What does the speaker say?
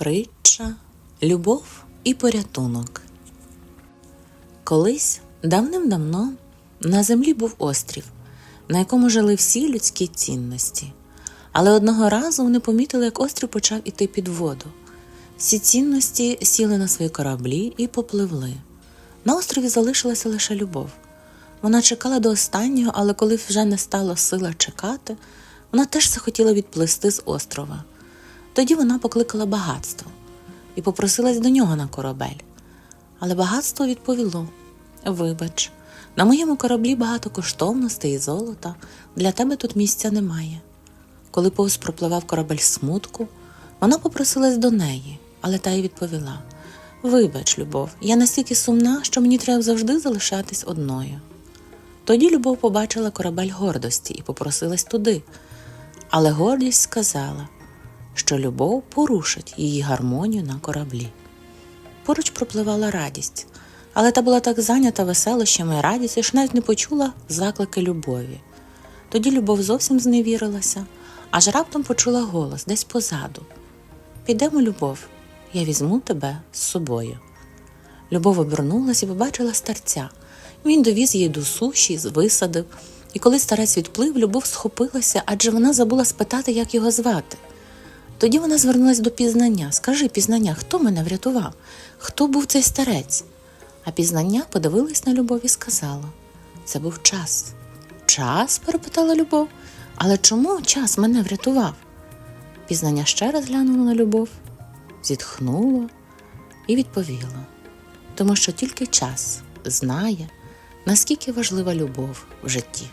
Притча, любов і порятунок. Колись давним-давно на землі був острів, на якому жили всі людські цінності. Але одного разу вони помітили, як острів почав іти під воду. Всі цінності сіли на свої кораблі і попливли. На острові залишилася лише любов. Вона чекала до останнього, але коли вже не стало сила чекати, вона теж захотіла відплисти з острова. Тоді вона покликала багатство і попросилась до нього на корабель. Але багатство відповіло: Вибач, на моєму кораблі багато коштовностей і золота, для тебе тут місця немає. Коли повз пропливав корабель смутку, вона попросилась до неї, але та й відповіла: Вибач, любов, я настільки сумна, що мені треба завжди залишатись одною. Тоді любов побачила корабель гордості і попросилась туди. Але гордість сказала, що любов порушить її гармонію на кораблі. Поруч пропливала радість, але та була так зайнята веселощами і радістю, що навіть не почула заклики любові. Тоді любов зовсім зневірилася, аж раптом почула голос десь позаду. Підемо, любов, я візьму тебе з собою. Любов обернулась і побачила старця. Він довіз її до суші, висадив, і коли старець відплив, любов схопилася, адже вона забула спитати, як його звати. Тоді вона звернулася до пізнання. Скажи, пізнання, хто мене врятував? Хто був цей старець? А пізнання подивилась на любов і сказала: це був час. Час? перепитала любов. Але чому час мене врятував? Пізнання ще раз глянуло на любов, зітхнуло і відповіло, тому що тільки час знає, наскільки важлива любов в житті.